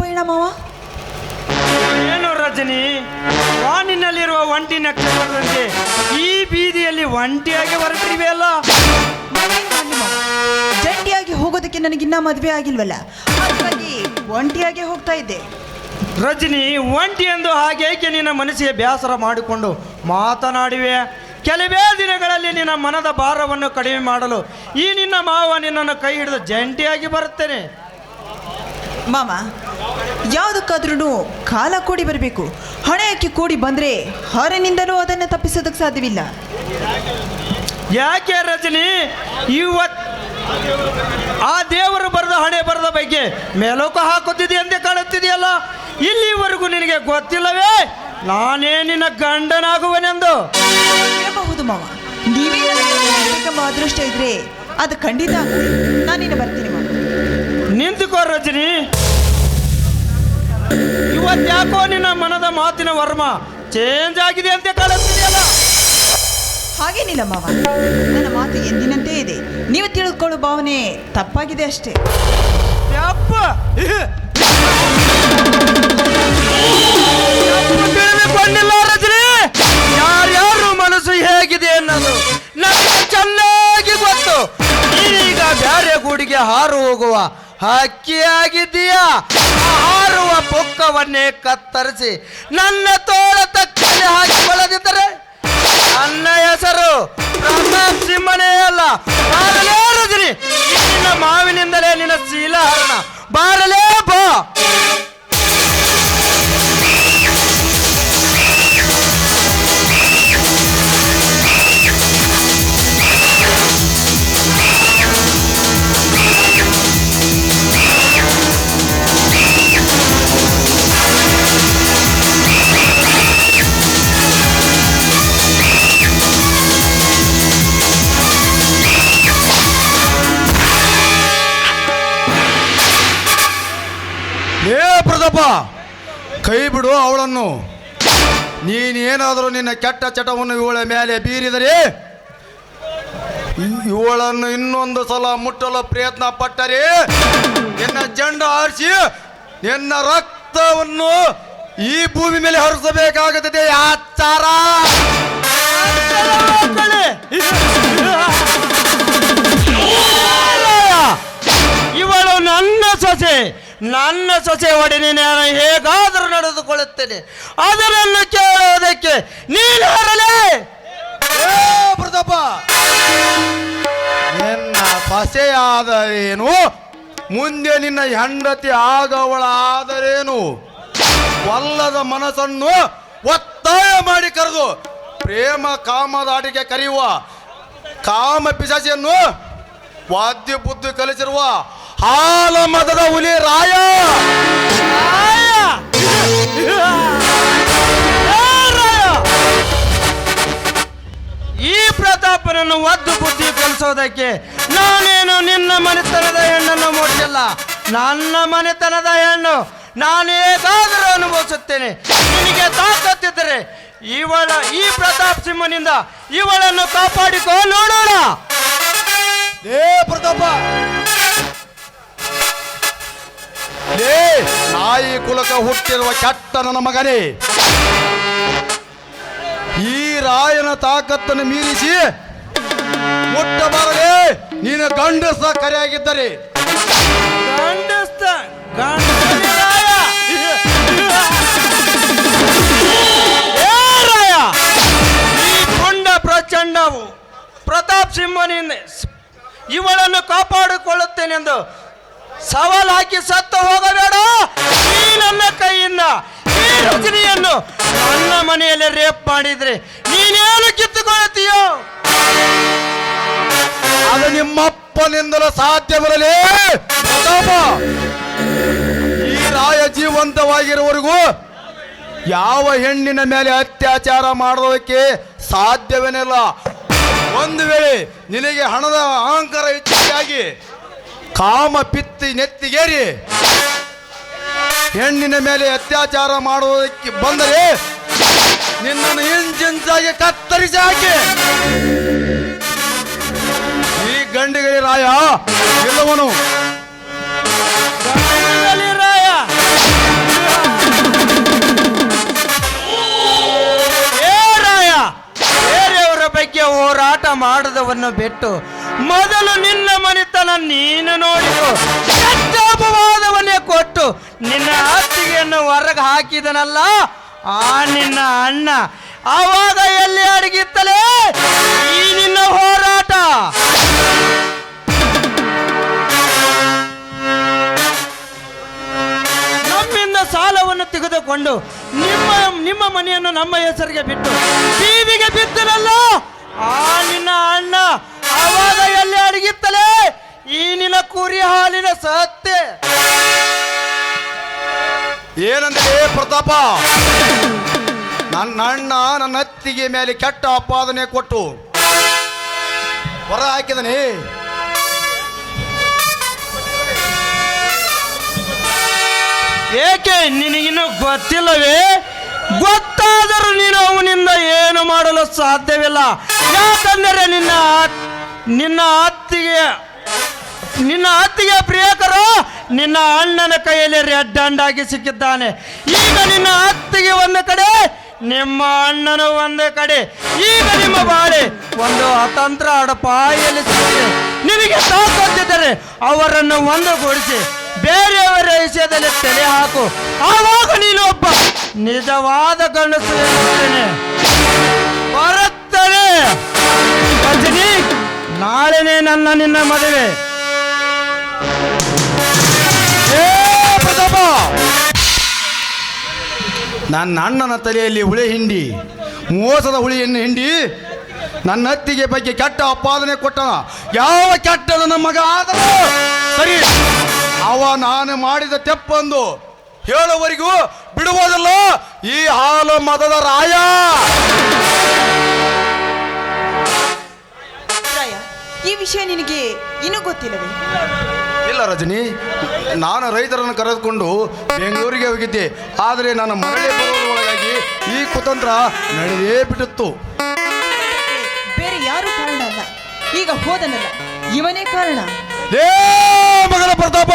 ನನ್ನ ಮಾವಂದಿರು ಈ ಕಾಡಿಗೆ ನಿಮ್ಮ ಪಯಣ ಮಾವ ಏನು ರಜನಿ? ವಾನಿನಲ್ಲಿರುವ ಒಂಟಿ ನಕ್ಷತ್ರದಂತೆ ಈ ಬೀದಿಯಲ್ಲಿ ಒಂಟಿಯಾಗಿ ಹೊರಟಿವೆ ಅಲ್ಲ? ಜಂಟಿಯಾಗಿ ಹೋಗೋದಕ್ಕೆ ನನಗಿನ್ನ ಮದುವೆ ಆಗಿಲ್ವಲ್ಲ? ಹಾಗಾಗಿ ಒಂಟಿಯಾಗಿ ಹೋಗ್ತಾ ಇದ್ದೆ. ರಜನಿ ಒಂಟಿ ಎಂದು ಹಾಗೇಕೆ ನಿನ್ನ ಮನಸ್ಸಿಗೆ ಬೇಸರ ಮಾಡಿಕೊಂಡು ಮಾತನಾಡಿವೆ? ಕೆಲವೇ ದಿನಗಳಲ್ಲಿ ನಿನ್ನ ಮನದ ಭಾರವನ್ನು ಕಡಿಮೆ ಮಾಡಲು ಈ ನಿನ್ನ ಮಾವ ನಿನ್ನನ್ನು ಕೈ ಹಿಡಿದು ಜಂಟಿಯಾಗಿ ಬರುತ್ತೇನೆ. ಮಾಮ ಯಾವುದಕ್ಕಾದ್ರೂ ಕಾಲ ಕೂಡಿ ಬರಬೇಕು. ಹಣೆಯಕ್ಕೆ ಕೂಡಿ ಬಂದರೆ ಹೊರನಿಂದಲೂ ಅದನ್ನು ತಪ್ಪಿಸೋದಕ್ಕೆ ಸಾಧ್ಯವಿಲ್ಲ. ಯಾಕೆ ರಜನಿ? ಇವತ್ ಆ ದೇವರು ಬರೆದ ಹಣೆ ಬರೆದ ಬಗ್ಗೆ ಮೇಲೋಕ ಹಾಕುತ್ತಿದೆ ಎಂದೇ ಕಾಣುತ್ತಿದೆಯಲ್ಲ? ಇಲ್ಲಿವರೆಗೂ ನಿನಗೆ ಗೊತ್ತಿಲ್ಲವೇ? ನಾನೇ ನಿನ್ನ ಗಂಡನಾಗುವನೆಂದು. ಹೇಳಬಹುದು ಮಾವ. ನೀವೇ ಅದೃಷ್ಟ ಇದ್ರೆ ಅದು ಖಂಡಿತ ನಾನು ಬರ್ತೀನಿ ಮಾವ. ನಿಂತುಕೋ ರಜನಿ. ಇವತ್ತ್ಯಾಕೋ ನಿನ್ನ ಮನದ ಮಾತಿನ ವರ್ಮ? ಚೇಂಜ್ ಆಗಿದೆ ಅಂತ ಕಾಣುತ್ತಿದೆಯಲ್ಲ? ಹಾಗೇನಿಲ್ಲ ಮಾವ. ನನ್ನ ಮಾತು ಎಂದಿನಂತೆ ಇದೆ. ನೀವು ತಿಳಿದುಕೊಳ್ಳೋ ಭಾವನೆ ತಪ್ಪಾಗಿದೆ ಅಷ್ಟೇ. ಯಪ್ಪ! ತಿಳಿದುಕೊಂಡಿಲ್ಲ ರಜನಿ? ಯಾರ್ಯಾರು ಮನಸ್ಸು ಹೇಗಿದೆ ಅನ್ನೋದು ನನಗೆ ಚೆನ್ನಾಗಿ ಗೊತ್ತು. ಈಗ ಬ್ಯಾರೆ ಗೂಡಿಗೆ ಹಾರು ಹೋಗುವ ಹಕ್ಕಿಯಾಗಿದ್ದೀಯಾ? ಆ ಹಾರುವ ಪೊಕ್ಕವನ್ನೇ ಕತ್ತರಿಸಿ ನನ್ನ ತೋಳ ಹಾಕಿ ಹಾಕಿಕೊಳ್ಳದಿದ್ದರೆ ನನ್ನ ಹೆಸರು ಸಿಂಹನೇ ಅಲ್ಲ. ಬಾರಲೇ ನಿನ್ನ ಮಾವಿನಿಂದಲೇ ನಿನ್ನ ಶೀಲಹರಣ. ಬಾರಲೇ ಬಾ. ಏ ಪ್ರತಾಪ ಕೈ ಬಿಡು ಅವಳನ್ನು ನೀನೇನಾದರೂ ನಿನ್ನ ಕೆಟ್ಟ ಚಟವನ್ನು ಇವಳ ಮೇಲೆ ಬೀರಿದರೆ ಇವಳನ್ನು ಇನ್ನೊಂದು ಸಲ ಮುಟ್ಟಲು ಪ್ರಯತ್ನ ಪಟ್ಟರೆ ನಿನ್ನ ಜಂಡ ಆರಿಸಿ ನಿನ್ನ ರಕ್ತವನ್ನು ಈ ಭೂಮಿ ಮೇಲೆ ಹರಿಸಬೇಕಾಗುತ್ತದೆ ಆಚಾರ ಇವಳು ನನ್ನ ಸೊಸೆ ನನ್ನ ಸೊಸೆ ಒಡನೆ ನಾನು ಹೇಗಾದರೂ ನಡೆದುಕೊಳ್ಳುತ್ತೇನೆ. ಅದನ್ನು ಕೇಳುವುದಕ್ಕೆ ನೀನು ಹರಲೇ ನಿನ್ನ ಸೊಸೆಯಾದರೇನು? ಮುಂದೆ ನಿನ್ನ ಹೆಂಡತಿ ಆದವಳಾದರೇನು ಒಲ್ಲದ ಮನಸ್ಸನ್ನು ಒತ್ತಾಯ ಮಾಡಿ ಕರೆದು ಪ್ರೇಮ ಕಾಮದಾಟಿಗೆ ಕರೆಯುವ ಕಾಮ ಪಿಶಾಚಿಯನ್ನು ವಾದ್ಯ ಬುದ್ಧಿ ಕಲಿಸಿರುವ ಹಾಲ ಮದದ ಹುಲಿ ರಾಯ. ಈ ಪ್ರತಾಪನನ್ನು ಒದ್ದು ಬುದ್ಧಿ ಕಲಿಸೋದಕ್ಕೆ ನಾನೇನು ನಿನ್ನ ಮನೆತನದ ಹೆಣ್ಣನ್ನು ಮುಟ್ಟಿಲ್ಲ ನನ್ನ ಮನೆತನದ ಹೆಣ್ಣು ನಾನೇಗಾದರೂ ಅನುಭವಿಸುತ್ತೇನೆ. ನಿನಗೆ ತಾಕತ್ತಿದ್ದರೆ ಇವಳ ಈ ಪ್ರತಾಪ್ ಸಿಂಹನಿಂದ ಇವಳನ್ನು ಕಾಪಾಡಿಕೋ ನೋಡೋಣ. ಏ ಪ್ರತಾಪ ಲೇ ನಾಯಿ ಕುಲಕ ಹುಟ್ಟಿರುವ ಕೆಟ್ಟ ನನ್ನ ಮಗನೇ. ಈ ರಾಯನ ತಾಕತ್ತನ್ನು ಮೀರಿಸಿ ಮುಟ್ಟಬಾರದೆ ನೀನು ಗಂಡಸ ಕರೆಯಾಗಿದ್ದರೆ. ಗಂಡಸ್ತ ಪ್ರಚಂಡವು ಪ್ರತಾಪ್ ಸಿಂಹನಿಂದ ಇವಳನ್ನು ಕಾಪಾಡಿಕೊಳ್ಳುತ್ತೇನೆಂದು ಸವಾಲ್ ಹಾಕಿ ಸತ್ತು ಹೋಗಬೇಡ. ನೀ ನನ್ನ ಕೈಯಿಂದ ಈ ರಜನಿಯನ್ನು ನನ್ನ ಮನೆಯಲ್ಲಿ ರೇಪ್ ಮಾಡಿದ್ರೆ ನೀನೇನು ಕಿತ್ತುಕೊಳ್ತೀಯೋ? ಅದು ನಿಮ್ಮಪ್ಪನಿಂದಲೂ ಸಾಧ್ಯ ಬರಲಿ. ಈ ರಾಯ ಜೀವಂತವಾಗಿರುವವರೆಗೂ ಯಾವ ಹೆಣ್ಣಿನ ಮೇಲೆ ಅತ್ಯಾಚಾರ ಮಾಡೋದಕ್ಕೆ ಸಾಧ್ಯವೇನಿಲ್ಲ. ಒಂದು ವೇಳೆ ನಿನಗೆ ಹಣದ ಅಹಂಕಾರ ಹೆಚ್ಚಿಗಾಗಿ ಕಾಮ ಪಿತ್ತಿ ನೆತ್ತಿಗೇರಿ ಹೆಣ್ಣಿನ ಮೇಲೆ ಅತ್ಯಾಚಾರ ಮಾಡುವುದಕ್ಕೆ ಬಂದರೆ ನಿನ್ನನ್ನು ಹಿಂಜಿಂಚಾಗಿ ಕತ್ತರಿಸಿ ಹಾಕಿ. ಈ ಗಂಡಿಗಳಿ ರಾಯ ಎಲ್ಲವನು ರಾಯ. ರಾಯ ಬೇರೆಯವರ ಬಗ್ಗೆ ಹೋರಾಟ ಮಾಡದವನ್ನು ಬಿಟ್ಟು ಮೊದಲು ನಿನ್ನ ಮನೆತನ ನೀನು ನೋಡಿ. ಅಪವಾದವನ್ನೇ ಕೊಟ್ಟು ನಿನ್ನ ಆಸ್ತಿಗೆಯನ್ನು ಹೊರಗೆ ಹಾಕಿದನಲ್ಲ, ಆ ನಿನ್ನ ಅಣ್ಣ ಆವಾಗ ಎಲ್ಲಿ ಅಡಗಿತ್ತಲೇ? ಈ ನಿನ್ನ ಹೋರಾಟ. ನಮ್ಮಿಂದ ಸಾಲವನ್ನು ತೆಗೆದುಕೊಂಡು ನಿಮ್ಮ ನಿಮ್ಮ ಮನೆಯನ್ನು ನಮ್ಮ ಹೆಸರಿಗೆ ಬಿಟ್ಟು ಬೀದಿಗೆ ಬಿದ್ದನಲ್ಲ, ಆ ನಿನ್ನ ಅಣ್ಣ ಆವಾಗ ಎಲ್ಲಿ ಅಡಗಿತ್ತಲೇ ಈ ನಿನ್ನ ಕುರಿ ಹಾಲಿನ ಸತ್ಯ ಏನಂದ್ರೆ ಪ್ರತಾಪ ನನ್ನ ಅಣ್ಣ ನನ್ನ ಅತ್ತಿಗೆ ಮೇಲೆ ಕೆಟ್ಟ ಆಪಾದನೆ ಕೊಟ್ಟು ಹೊರ ಹಾಕಿದನೆ. ಏಕೆ ನಿನಗಿನ್ನೂ ಗೊತ್ತಿಲ್ಲವೇ? ಗೊತ್ತಾದರೂ ನೀನು ಅವನಿಂದ ಏನು ಮಾಡಲು ಸಾಧ್ಯವಿಲ್ಲ. ಯಾಕಂದರೆ ನಿನ್ನ ನಿನ್ನ ಅತ್ತಿಗೆ ನಿನ್ನ ಅತ್ತಿಗೆ ಪ್ರಿಯಕರು ನಿನ್ನ ಅಣ್ಣನ ಕೈಯಲ್ಲಿ ರೆಡ್ ಅಂಡಾಗಿ ಸಿಕ್ಕಿದ್ದಾನೆ. ಈಗ ನಿನ್ನ ಅತ್ತಿಗೆ ಒಂದು ಕಡೆ, ನಿಮ್ಮ ಅಣ್ಣನು ಒಂದು ಕಡೆ. ಈಗ ನಿಮ್ಮ ಬಾಳೆ ಒಂದು ಅತಂತ್ರ ಅಡಪಾಯಲ್ಲಿ ಸಿಕ್ಕಿದೆ. ನಿನಗೆ ತಾಕತ್ತಿದ್ದರೆ ಅವರನ್ನು ಒಂದುಗೂಡಿಸಿ, ಬೇರೆಯವರ ವಿಷಯದಲ್ಲಿ ತಲೆ ಹಾಕು. ಆವಾಗ ನೀನು ಒಬ್ಬ ನಿಜವಾದ ಗಂಡಸು ಎನ್ನುತ್ತೇನೆ. ಬರುತ್ತದೆ ರಜನಿ ನಾಳೆನೇ ನನ್ನ ನಿನ್ನ ಮದುವೆ. ನನ್ನ ಅಣ್ಣನ ತಲೆಯಲ್ಲಿ ಹುಳಿ ಹಿಂಡಿ, ಮೋಸದ ಹುಳಿಯನ್ನು ಹಿಂಡಿ, ನನ್ನ ಅತ್ತಿಗೆ ಬಗ್ಗೆ ಕೆಟ್ಟ ಅಪಾದನೆ ಕೊಟ್ಟನ ಯಾವ ಕೆಟ್ಟದ ನನ್ನ ಮಗ ಆದನು ಸರಿ. ಅವ ನಾನು ಮಾಡಿದ ತೆಪ್ಪಂದು ಹೇಳುವವರೆಗೂ ಬಿಡುವುದಲ್ಲ. ಈ ಹಾಲು ಮದದ ರಾಯ. ರಾಯ, ಈ ವಿಷಯ ನಿನಗೆ ಇನ್ನೂ ಗೊತ್ತಿಲ್ಲವೇ? ಇಲ್ಲ ರಜನಿ ನಾನು ರೈತರನ್ನು ಕರೆದುಕೊಂಡು ಬೆಂಗಳೂರಿಗೆ ಹೋಗಿದ್ದೆ. ಆದರೆ ನನ್ನ ಮರಳಿ ಬರುವುದರೊಳಗಾಗಿ ಈ ಕುತಂತ್ರ ನಡೆದೇ ಬಿಟ್ಟಿತ್ತು. ಬೇರೆ ಯಾರು ಕಾರಣ ಅಲ್ಲ. ಈಗ ಹೋದನಲ್ಲ ಇವನೇ ಕಾರಣ. ಏ ಮಗನ ಪ್ರತಾಪ!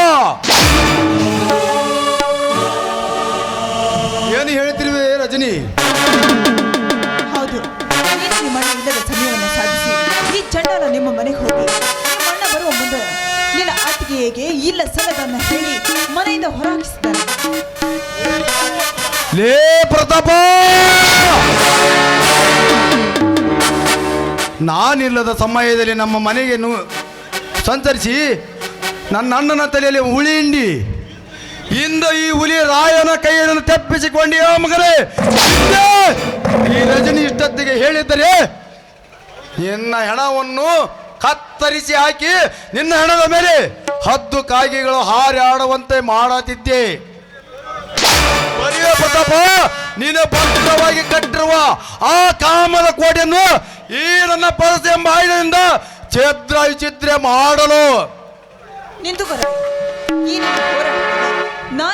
ಏನು ಹೇಳ್ತಿರುವೆ ರಜನಿ? ಹೌದು ನೀನು ನಿಮ್ಮ ಅಣ್ಣ ಇಲ್ಲದ ಸಮಯವನ್ನು ಸಾಧಿಸಿ ಈ ಚಂಡಾಲ ನಿಮ್ಮ ಮನೆಗೆ ಹೋಗಿ ನಿಮ್ಮ ಅಣ್ಣ ಬರುವ ಮುಂದೆ ನಿನ್ನ ಅತ್ತಿಗೆಗೆ ಇಲ್ಲ ಸಲಗನ್ನ ಹೇಳಿ ಮನೆಯಿಂದ ಹೊರಹಾಕಿಸಿದ್ದಾನೆ ಲೇ ಪ್ರತಾಪ! ನಾನಿಲ್ಲದ ಸಮಯದಲ್ಲಿ ನಮ್ಮ ಮನೆಗೆ ಸಂಚರಿಸಿ ನನ್ನ ಅಣ್ಣನ ತಲೆಯಲ್ಲಿ ಹುಳಿ ಹಿಂಡಿ. ಇಂದ ಈ ಹುಲಿ ರಾಯನ ಕೈಯನ್ನು ತೆಪ್ಪಿಸಿಕೊಂಡಿ ಮಗನೇ. ಈ ರಜನಿ ಇಷ್ಟೊತ್ತಿಗೆ ಹೇಳಿದ್ದರೆ ನಿನ್ನ ಹೆಣವನ್ನು ಕತ್ತರಿಸಿ ಹಾಕಿ ನಿನ್ನ ಹಣದ ಮೇಲೆ ಹದ್ದು ಕಾಗೆಗಳು ಹಾರಿ ಆಡುವಂತೆ ಮಾಡತಿದ್ದೆ ನೀನು ಭದ್ರವಾಗಿ ಕಟ್ಟಿರುವ ಆ ಕಾಮದ ಕೋಟೆಯನ್ನು ಈ ನನ್ನ ಪರಸ ಎಂಬ ಆಯುಧದಿಂದ ಛೇದ್ರ ವಿಚಿತ್ರ ಮಾಡಲು.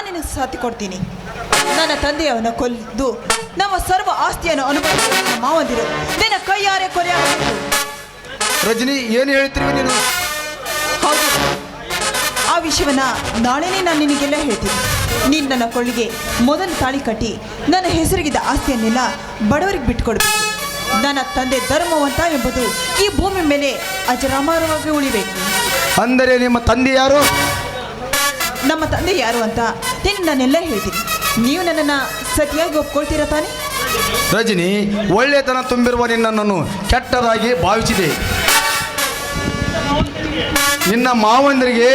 ನಿನ್ನ ಸಾಥಿ ಕೊಡ್ತೀನಿ. ನನ್ನ ತಂದೆಯವನ ಕೊಲ್ಲಿದ್ದು ನಮ್ಮ ಸರ್ವ ಆಸ್ತಿಯನ್ನು ಅನುಭವಿಸಿದ ಮಾವಂದಿರು. ನಿನ್ನ ಕೈಯಾರೆ ಕೊಲೆಯಾಗಬೇಕು ರಜನಿ ಏನು ಹೇಳ್ತೀರಿ ನೀನು? ಹೌದು. ಆ ವಿಷಯವನ್ನ ನಾಳೆನೇ ನಾನು ನಿನಗೆಲ್ಲ ಹೇಳ್ತೀನಿ. ನೀನು ನನ್ನ ಕೊಳ್ಳಿಗೆ ಮೊದಲು ತಾಳಿ ಕಟ್ಟಿ ನನ್ನ ಹೆಸರಿಗಿದ್ದ ಆಸ್ತಿಯನ್ನೆಲ್ಲ ಬಡವರಿಗೆ ಬಿಟ್ಕೊಡ್ಬೇಕು ನನ್ನ ತಂದೆ ಧರ್ಮವಂತ ಎಂಬುದು ಈ ಭೂಮಿ ಮೇಲೆ ಅಜರಾಮಾರವಾಗಿ ಉಳಿಬೇಕು. ಅಂದರೆ ನಿಮ್ಮ ತಂದೆ ಯಾರು? ನಮ್ಮ ತಂದೆ ಯಾರು ಅಂತ ನೀನು ನಾನೆಲ್ಲ ಹೇಳ್ತೀನಿ. ನೀವು ನನ್ನನ್ನು ಸತಿಯಾಗಿ ಒಪ್ಕೊಳ್ತೀರಾ ತಾನೇ? ರಜನಿ ಒಳ್ಳೆತನ ತುಂಬಿರುವ ನಿನ್ನನ್ನು ಕೆಟ್ಟದಾಗಿ ಭಾವಿಸಿದೆ. ನಿನ್ನ ಮಾವಂದರಿಗೆ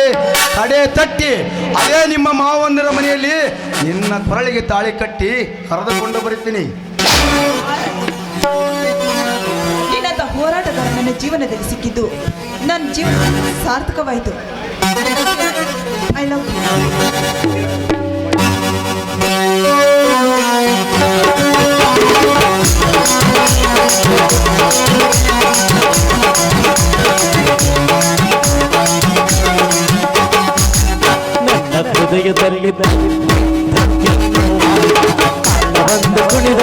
ತಡೆ ತಟ್ಟಿ, ಅದೇ ನಿಮ್ಮ ಮಾವಂದರ ಮನೆಯಲ್ಲಿ ನಿನ್ನ ಕೊರಳಿಗೆ ತಾಳಿ ಕಟ್ಟಿ ಕರೆದುಕೊಂಡು ಬರುತ್ತೀನಿ. ನಿನ್ನಂತ ಹೋರಾಟಗಾರ ನನ್ನ ಜೀವನದಲ್ಲಿ ಸಿಕ್ಕಿದ್ದು. ನನ್ನ ಜೀವನ ಸಾರ್ಥಕವಾಯಿತು. ಐ ಲವ್ ಹೃದಯದಲ್ಲಿ ಬಂದು ಕುಣಿದ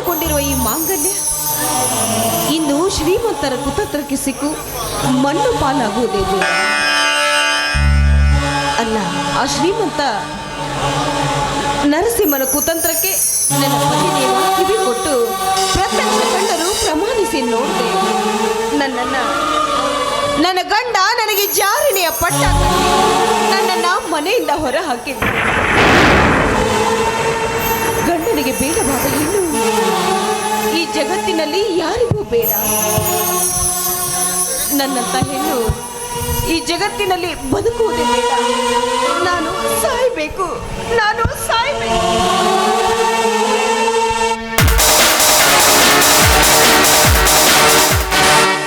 ಪಡೆದುಕೊಂಡಿರುವ ಈ ಮಾಂಗಲ್ಯ ಇನ್ನು ಶ್ರೀಮಂತರ ಕುತಂತ್ರಕ್ಕೆ ಸಿಕ್ಕು ಮಣ್ಣು ಪಾಲಾಗುವುದೇ ಅಲ್ಲ, ಆ ಶ್ರೀಮಂತ ನರಸಿಂಹನ ಕುತಂತ್ರಕ್ಕೆ ನನ್ನ ಪತಿದೇವ ಕಿವಿ ಕೊಟ್ಟು ಪ್ರತ್ಯಕ್ಷ ಕಂಡರು ಪ್ರಮಾಣಿಸಿ ನೋಡಿದೆ. ನನ್ನನ್ನ, ನನ್ನ ಗಂಡ ನನಗೆ ಜಾರಿನಿಯ ಪಟ್ಟ ನನ್ನನ್ನ ಮನೆಯಿಂದ ಹೊರ ಹಾಕಿದ್ದ. ಗಂಡನಿಗೆ ಈ ಜಗತ್ತಿನಲ್ಲಿ ಯಾರಿಗೂ ಬೇಡ. ನನ್ನಂತ ಹೆಣ್ಣು ಈ ಜಗತ್ತಿನಲ್ಲಿ ಬದುಕುವುದೇ ಬೇಡ ನಾನು ಸಾಯ್ಬೇಕು. ನಾನು ಸಾಯ್ಬೇಕು.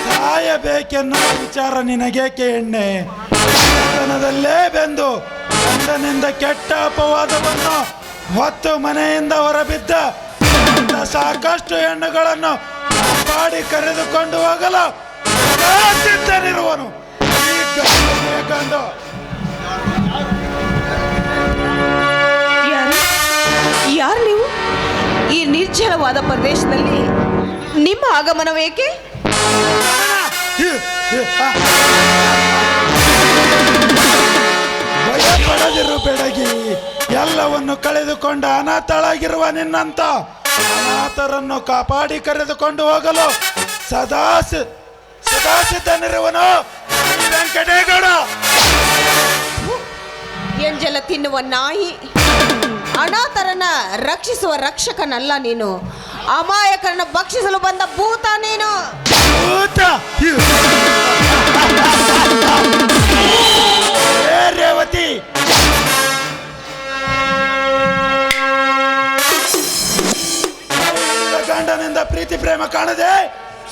ಸಾಯಬೇಕೆನ್ನೋ ವಿಚಾರ ನಿನಗೇಕೆ ಎಣ್ಣೆ ಜೀವನದಲ್ಲೇ ಬೆಂದು ಗಂಡನಿಂದ ಕೆಟ್ಟ ಅಪವಾದವನ್ನು ಹೊತ್ತು ಮನೆಯಿಂದ ಹೊರಬಿದ್ದ ಸಾಕಷ್ಟು ಹೆಣ್ಣುಗಳನ್ನು ಮಾಡಿ ಕರೆದುಕೊಂಡು ಹೋಗಲು ಸಿದ್ಧನಿರುವನು ಈ ಯಾರು? ಯಾರು ನೀವು? ಈ ನಿರ್ಜಲವಾದ ಪ್ರದೇಶದಲ್ಲಿ ನಿಮ್ಮ ಆಗಮನವೇಕೆ? ಎಲ್ಲವನ್ನು ಕಳೆದುಕೊಂಡ ಅನಾಥಳಾಗಿರುವ ನಿನ್ನಂತ ಅನಾಥರನ್ನು ಕಾಪಾಡಿ ಕರೆದುಕೊಂಡು ಹೋಗಲು ಸದಾ ಸದಾ ಸಿದ್ಧನಿರುವನು. ವೆಂಕಟೇಗೌಡ. ಎಂಜಲ ತಿನ್ನುವ ನಾಯಿ ಅನಾಥರನ್ನ ರಕ್ಷಿಸುವ ರಕ್ಷಕನಲ್ಲ ನೀನು. ಅಮಾಯಕರನ್ನ ಭಕ್ಷಿಸಲು ಬಂದ ಭೂತ ನೀನು. ಭೂತ! ರೇವತಿ ಗಂಡನಿಂದ ಪ್ರೀತಿ ಪ್ರೇಮ ಕಾಣದೆ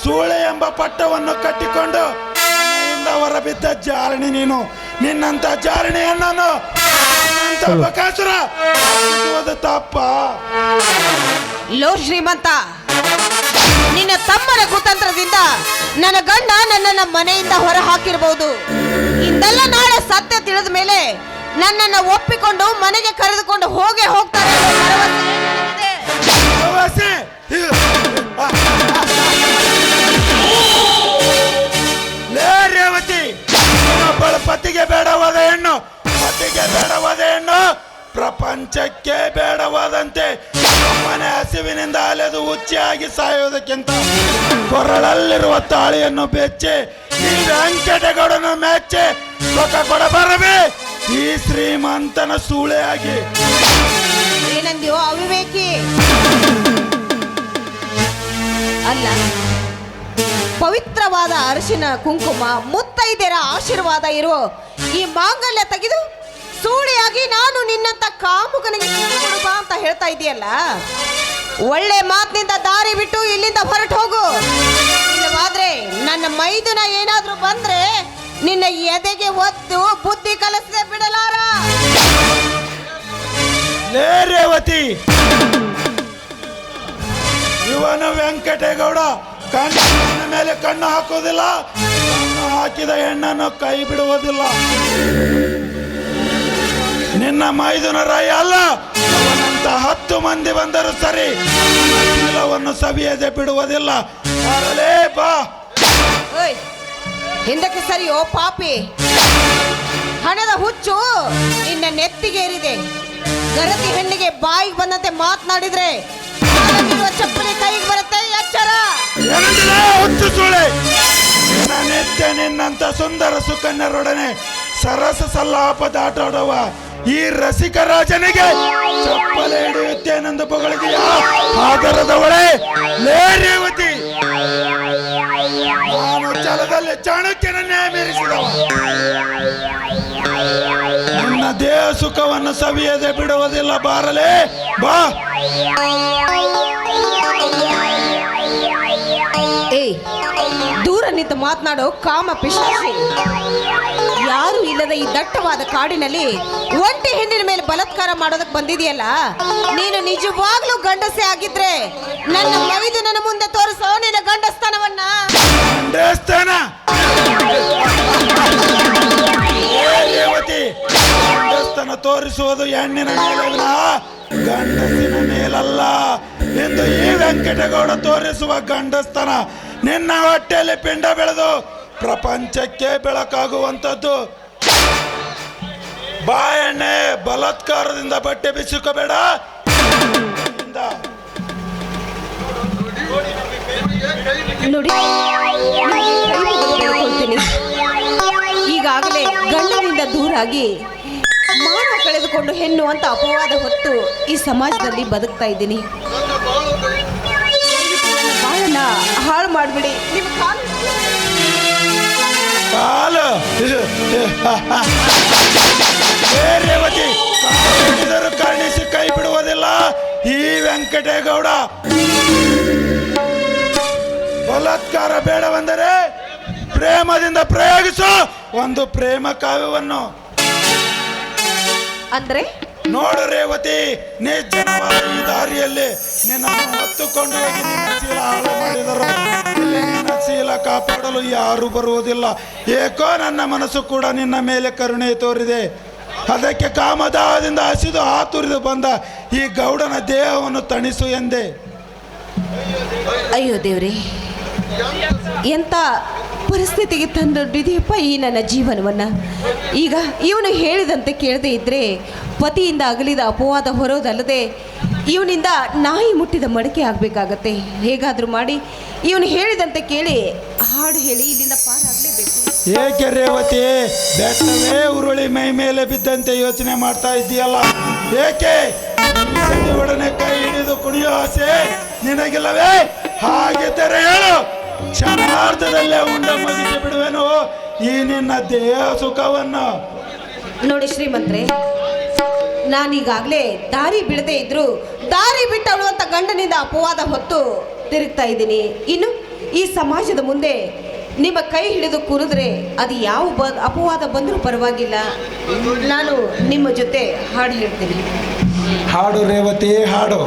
ಸೂಳೆ ಎಂಬ ಪಟ್ಟವನ್ನು ಕಟ್ಟಿಕೊಂಡು ಮನೆಯಿಂದ ಹೊರಬಿದ್ದ ಜಾರಣಿ ನೀನು. ನಿನ್ನಂತ ಜಾರಣಿಯನ್ನು ತಪ್ಪ. ಲೋ ಶ್ರೀಮಂತ ನಿನ್ನ ತಮ್ಮನ ಕುತಂತ್ರದಿಂದ ನನ್ನ ಗಂಡ ನನ್ನನ್ನ ಮನೆಯಿಂದ ಹೊರ ಹಾಕಿರಬಹುದು ಇಂದೆಲ್ಲ ನಾಳೆ ಸತ್ಯ ತಿಳಿದ ಮೇಲೆ ನನ್ನನ್ನು ಒಪ್ಪಿಕೊಂಡು ಮನೆಗೆ ಕರೆದುಕೊಂಡು ಹೋಗೇ ಹೋಗ್ತಾರೆ ರೇವತಿ ಒಬ್ಬಳ ಪತಿಗೆ ಬೇಡವಾದ ಹೆಣ್ಣು, ಪತಿಗೆ ಬೇಡವಾದ ಹೆಣ್ಣು, ಪ್ರಪಂಚಕ್ಕೆ ಬೇಡವಾದಂತೆ ಮನೆ ಹಸಿವಿನಿಂದ ಅಲೆದು ಉಚ್ಚಿಯಾಗಿ ಸಾಯೋದಕ್ಕಿಂತ ಕೊರಳಲ್ಲಿರುವ ತಾಳಿಯನ್ನು ಬೆಚ್ಚಿ, ಈ ವೆಂಕಟಗೌಡನ ಮೆಚ್ಚಿ ಸುಖ ಕೊಡಬರಬೇ ಈ ಶ್ರೀಮಂತನ ಸೂಳೆಯಾಗಿ. ಏನಂದಿಯೋ ಅವಿವೇಕಿ? ಅಲ್ಲ. ಪವಿತ್ರವಾದ ಅರಿಶಿನ, ಕುಂಕುಮ, ಮುತ್ತೈದೆಯರ ಆಶೀರ್ವಾದ ಇರೋ ಈ ಮಾಂಗಲ್ಯ ತೆಗೆದು ಸೂಳಿಯಾಗಿ ನಾನು ನಿನ್ನಂತ ಕಾಮುಕನಿಗೆ ಅಂತ ಹೇಳ್ತಾ ಇದೆಯಲ್ಲ? ಒಳ್ಳೆ ಮಾತಿನಿಂದ ದಾರಿ ಬಿಟ್ಟು ಇಲ್ಲಿಂದ ಹೊರಟು ಹೋಗು. ಇಲ್ಲವಾದ್ರೆ ನನ್ನ ಮೈದುನ ಏನಾದ್ರೂ ಬಂದ್ರೆ ನಿನ್ನ ಎದೆಗೆ ಒತ್ತು ಬುದ್ಧಿ ಕಲಿಸದೆ ಬಿಡಲಾರ. ರೇವತಿ ಇವನು ವೆಂಕಟೇಗೌಡ. ಕಣ್ಣಿನ ಮೇಲೆ ಕಣ್ಣು ಹಾಕೋದಿಲ್ಲ. ಕಣ್ಣು ಹಾಕಿದ ಹೆಣ್ಣನ್ನು ಕೈ ಬಿಡುವುದಿಲ್ಲ. ನಿನ್ನ ಮೈದುನ ರಾಯ ಅಲ್ಲ. ಅವನಂತ ಹತ್ತು ಮಂದಿ ಬಂದರೂ ಸರಿ. ಎಲ್ಲವನ್ನು ಸವಿಯದೆ ಬಿಡುವುದಿಲ್ಲ. ಬರಲೇ ಬಾ. ಓಯ್, ಹಿಂದಕ್ಕೆ ಸರಿ ಓ ಪಾಪಿ. ಹಣದ ಹುಚ್ಚು ನಿನ್ನ ನೆತ್ತಿಗೇರಿದೆ. ಗರತಿ ಹೆಣ್ಣಿಗೆ ಬಾಯಿಗೆ ಬಂದಂತೆ ಮಾತನಾಡಿದ್ರೆ ಕೈಗೆ ಬರುತ್ತೆ ಎಚ್ಚರ ನಿನ್ನಂತ ಸುಂದರ ಸುಕನ್ಯರೊಡನೆ ಸರಸ ಸಲ್ಲಾಪದ ದಾಟಾಡುವ ಈ ರಸಿಕ ರಾಜನಿಗೆ ಚಪ್ಪಲೆ ಹಿಡಿಯುತ್ತೇನೆಂದು ಬಗಳಿದೆಯ ಆದರದವಳೆ ಲೇ ರೇವತಿ. ನಾನು ಛಲದಲ್ಲಿ ಚಾಣಕ್ಯನನ್ನೇ ಮೀರಿಸಿದವ ದೇಹ ಸುಖವನ್ನು ಸವಿಯದೆ ಬಿಡುವುದಿಲ್ಲ ಬಾರಲೇ ಬಾ. ಏ ದೂರ ನಿಂತು ಮಾತನಾಡೋ ಕಾಮ ಪಿಶಾಚಿ. ಯಾರು ಇಲ್ಲದ ಈ ದಟ್ಟವಾದ ಕಾಡಿನಲ್ಲಿ ಒಂಟಿ ಹೆಣ್ಣಿನ ಮೇಲೆ ಬಲತ್ಕಾರ ಮಾಡೋದಕ್ಕೆ ಬಂದಿದೆಯಲ್ಲ? ನೀನು ನಿಜವಾಗ್ಲೂ ಗಂಡಸೆ ಆಗಿದ್ರೆ ನನ್ನ ಮೈದು ನನ್ನ ಮುಂದೆ ತೋರಿಸೋ ನಿನ್ನ ಗಂಡಸ್ತನವನ್ನ ತೋರಿಸುವುದು ಹೆಣ್ಣಿನ ಮೇಲಲ್ಲ ಗಂಡಸಿನ ಮೇಲಲ್ಲ ಎಂದು ಈ ವೆಂಕಟಗೌಡ ತೋರಿಸುವ ಗಂಡಸ್ತನ ನಿನ್ನ ಹೊಟ್ಟೆಯಲ್ಲಿ ಪಿಂಡ ಬೆಳೆದು ಪ್ರಪಂಚಕ್ಕೆ ಬೆಳಕಾಗುವಂಥದ್ದು. ಬಾಯಣ್ಣೆ ಬಲತ್ಕಾರದಿಂದ ಬಟ್ಟೆ ಬಿಸಿಕೋಬೇಡ ಈಗಾಗಲೇ ಗಂಡನಿಂದ ದೂರಾಗಿ ಕಳೆದುಕೊಂಡು ಹೆಣ್ಣು ಅಂತ ಅಪವಾದ ಹೊತ್ತು ಈ ಸಮಾಜದಲ್ಲಿ ಬದುಕ್ತಾ ಇದ್ದೀನಿ. ಹಾಳು ಮಾಡಿಬಿಡಿ. ಕರ್ಣಿಸಿ ಕೈ ಬಿಡುವುದಿಲ್ಲ. ಈ ವೆಂಕಟೇಗೌಡ. ಬಲತ್ಕಾರ ಬೇಡವೆಂದರೆ ಪ್ರೇಮದಿಂದ ಪ್ರಯೋಗಿಸು ಒಂದು ಪ್ರೇಮ ಕಾವ್ಯವನ್ನು. ಅಂದ್ರೆ? ನೋಡು ರೇವತಿ ನಿರ್ಜನವಾದ ಈ ದಾರಿಯಲ್ಲಿ ನಿನ್ನನ್ನು ಹೊತ್ತುಕೊಂಡು ಹೋಗಿ ನಿನ್ನ ಶೀಲ ಹಾಳು ಮಾಡಿದರು. ಇಲ್ಲಿ ನಿನ್ನ ಶೀಲ ಕಾಪಾಡಲು ಯಾರು ಬರುವುದಿಲ್ಲ. ಏಕೋ ನನ್ನ ಮನಸ್ಸು ಕೂಡ ನಿನ್ನ ಮೇಲೆ ಕರುಣೆ ತೋರಿದೆ. ಅದಕ್ಕೆ ಕಾಮದಾಹದಿಂದ ಹಸಿದು ಆತುರಿದು ಬಂದ ಈ ಗೌಡನ ದೇಹವನ್ನು ತಣಿಸು ಎಂದೆ. ಅಯ್ಯೋ ದೇವ್ರಿ ಎಂತ ಪರಿಸ್ಥಿತಿಗೆ ತಂದು ದಿದೀಪ ಈ ನನ್ನ ಜೀವನವನ್ನು? ಈಗ ಇವನು ಹೇಳಿದಂತೆ ಕೇಳದೆ ಇದ್ದರೆ ಪತಿಯಿಂದ ಅಗಲಿದ ಅಪವಾದ ಹೊರೋದಲ್ಲದೆ ಇವನಿಂದ ನಾಯಿ ಮುಟ್ಟಿದ ಮಡಕೆ ಆಗಬೇಕಾಗತ್ತೆ. ಹೇಗಾದರೂ ಮಾಡಿ ಇವನು ಹೇಳಿದಂತೆ ಕೇಳಿ ಹಾಡು ಹೇಳಿ ಇಲ್ಲಿಂದ ಪಾರಾಗಲೇಬೇಕು ಏಕೆ ರೇವತಿ? ಬೆಟ್ಟವೇ ಉರುಳಿ ಮೈ ಮೇಲೆ ಬಿದ್ದಂತೆ ಯೋಚನೆ ಮಾಡ್ತಾ ಇದ್ದೀಯಲ್ಲ? ಏಕೆ? ಒಡನೆ ಕೈ ಹಿಡಿದು ಕುಣಿಯೋ ಆಸೆ ನಿನಗಿಲ್ಲವೇ? ಹಾಗಿದ್ದರೆ ಹೇಳು. ಕ್ಷಣಾರ್ಧದಲ್ಲೇ ಉಂಡ ಮುಗಿಸಿ ಬಿಡುವೆನು. ಈ ನಿನ್ನ ದೇಹ ಸುಖವನ್ನು. ನೋಡಿ ಶ್ರೀಮಂತ್ರೆ ನಾನೀಗಾಗಲೇ ದಾರಿ ಬಿಡದೆ ಇದ್ರು ದಾರಿ ಬಿಟ್ಟವಳು ಅಂತ ಗಂಡನಿಂದ ಅಪವಾದ ಹೊತ್ತು ತಿರುಗ್ತಾ ಇದ್ದೀನಿ. ಇನ್ನು ಈ ಸಮಾಜದ ಮುಂದೆ ನಿಮ್ಮ ಕೈ ಹಿಡಿದು ಕೂರಿದ್ರೆ ಅದು ಯಾವ ಬ ಅಪವಾದ ಬಂದರೂ ಪರವಾಗಿಲ್ಲ. ನಾನು ನಿಮ್ಮ ಜೊತೆ ಹಾಡು ಹೇಳ್ತೀನಿ. ಹಾಡು ರೇವತಿ ಹಾಡು.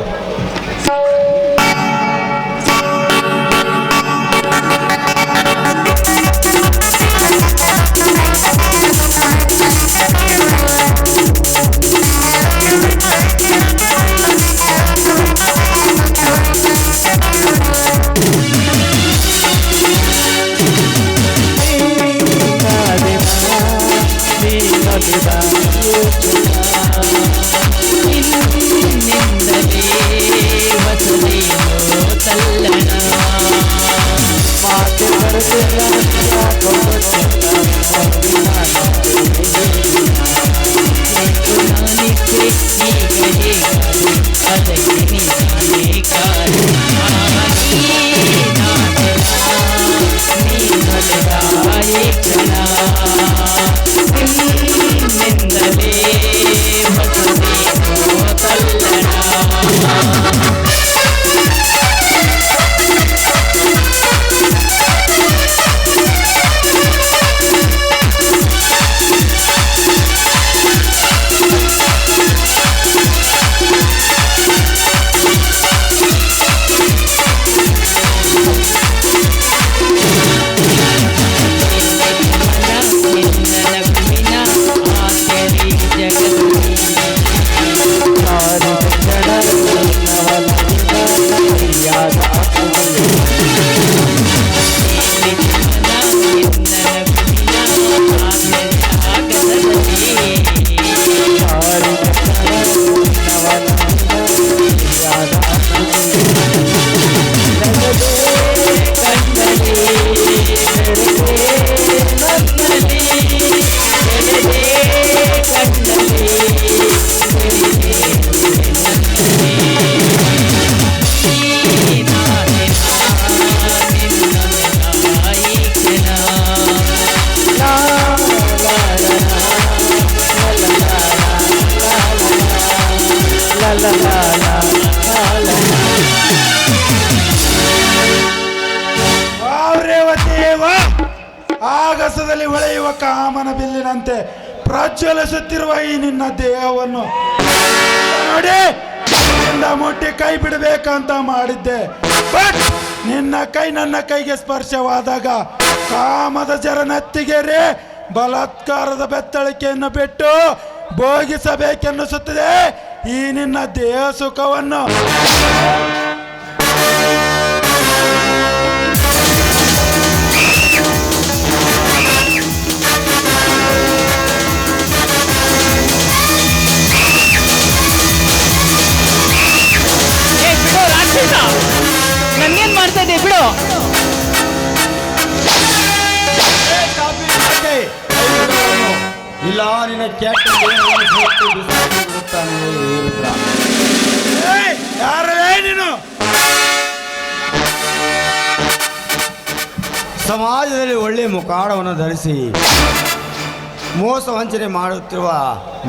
ಬಿಡಬೇಕಂತ ಮಾಡಿದ್ದೆ. ಬಟ್ ನಿನ್ನ ಕೈ ನನ್ನ ಕೈಗೆ ಸ್ಪರ್ಶವಾದಾಗ ಕಾಮದ ಜರನತ್ತಿಗೆರೆ ಬಲಾತ್ಕಾರದ ಬೆತ್ತಳಿಕೆಯನ್ನು ಬಿಟ್ಟು ಭೋಗಿಸಬೇಕೆನ್ನಿಸುತ್ತದೆ ಈ ನಿನ್ನ ದೇಹ ಸುಖವನ್ನು. ಇಲ್ಲ ನಿನ್ನ ಕೆಟ್ಟ. ಯಾರೇ ನೀನು? ಸಮಾಜದಲ್ಲಿ ಒಳ್ಳೆಯ ಮುಖಾಡವನ್ನು ಧರಿಸಿ ಮೋಸ ವಂಚನೆ ಮಾಡುತ್ತಿರುವ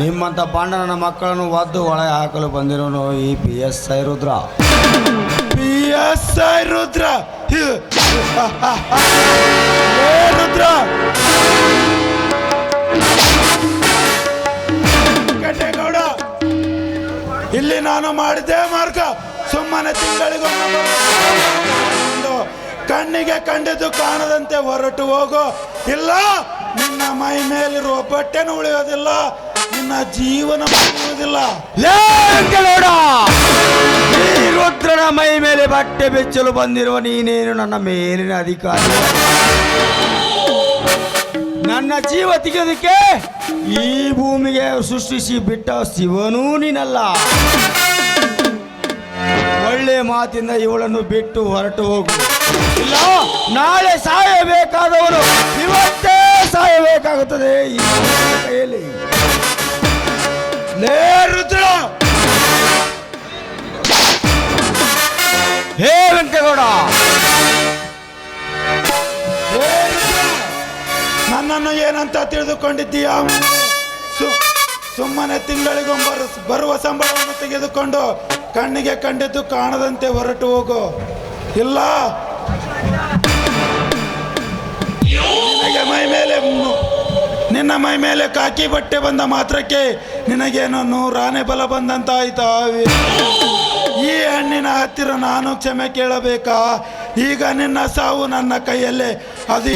ನಿಮ್ಮಂಥ ಪಾಂಡವನ ಮಕ್ಕಳನ್ನು ಒದ್ದು ಒಳಗೆ ಹಾಕಲು ಬಂದಿರೋನು ಈ P S I Rudra. P S I Rudra? ಇಲ್ಲಿ ನಾನು ಮಾಡಿದ್ದೇ ಮಾರ್ಗ ಸುಮ್ಮನೆ ತಿಂಗಳಿಗೊಮ್ಮೆ ಬರುವುದು. ಕಣ್ಣಿಗೆ ಕಂಡಿದ್ದು ಕಾಣದಂತೆ ಹೊರಟು ಹೋಗು. ಇಲ್ಲ, ನಿನ್ನ ಮೈ ಮೇಲಿರುವ ಬಟ್ಟೆನೂ ಉಳಿಯೋದಿಲ್ಲ, ನಿನ್ನ ಜೀವನ ಉಳಿಯೋದಿಲ್ಲ. ರುದ್ರನ ಮೈ ಮೇಲೆ ಬಟ್ಟೆ ಬೆಚ್ಚಲು ಬಂದಿರುವ ನೀನೇನು ನನ್ನ ಮೇಲಿನ ಅಧಿಕಾರಿ? ನನ್ನ ಜೀವ ತೆಗೆಯೋದಕ್ಕೆ ಈ ಭೂಮಿಗೆ ಸೃಷ್ಟಿಸಿ ಬಿಟ್ಟ ಶಿವನೂ ನೀನಲ್ಲ. ಒಳ್ಳೆ ಮಾತಿಂದ ಇವಳನ್ನು ಬಿಟ್ಟು ಹೊರಟು ಹೋಗು. ಇಲ್ಲ, ನಾಳೆ ಸಾಯಬೇಕಾದವನು ಇವತ್ತೇ ಸಾಯಬೇಕಾಗುತ್ತದೆ ಈ ಕೈಯಲ್ಲಿ. ರುದ್ರ! ಹೇ ವೆಂಕಟಗೌಡ ನನ್ನನ್ನು ಏನಂತ ತಿಳಿದುಕೊಂಡಿದ್ದೀಯಾ? ಸುಮ್ಮನೆ ತಿಂಗಳಿಗೊಮ್ಮೆ ಬರುವ ಸಂಬಳವನ್ನು ತೆಗೆದುಕೊಂಡು ಕಣ್ಣಿಗೆ ಕಂಡಿದ್ದು ಕಾಣದಂತೆ ಹೊರಟು ಹೋಗು. ಇಲ್ಲ. ನಿನಗೆ ಮೈ ಮೇಲೆ ನಿನ್ನ ಮೈ ಮೇಲೆ ಕಾಕಿ ಬಟ್ಟೆ ಬಂದ ಮಾತ್ರಕ್ಕೆ ನಿನಗೇನೋ ನೂರಾನೆ ಬಲ ಬಂದಂತಾಯ್ತಾ? ಈ ಹಣ್ಣಿನ ಹತ್ತಿರ ನಾನು ಕ್ಷಮೆ ಕೇಳಬೇಕಾ? ಈಗ ನಿನ್ನ ಸಾವು ನನ್ನ ಕೈಯಲ್ಲೇ. ಅದು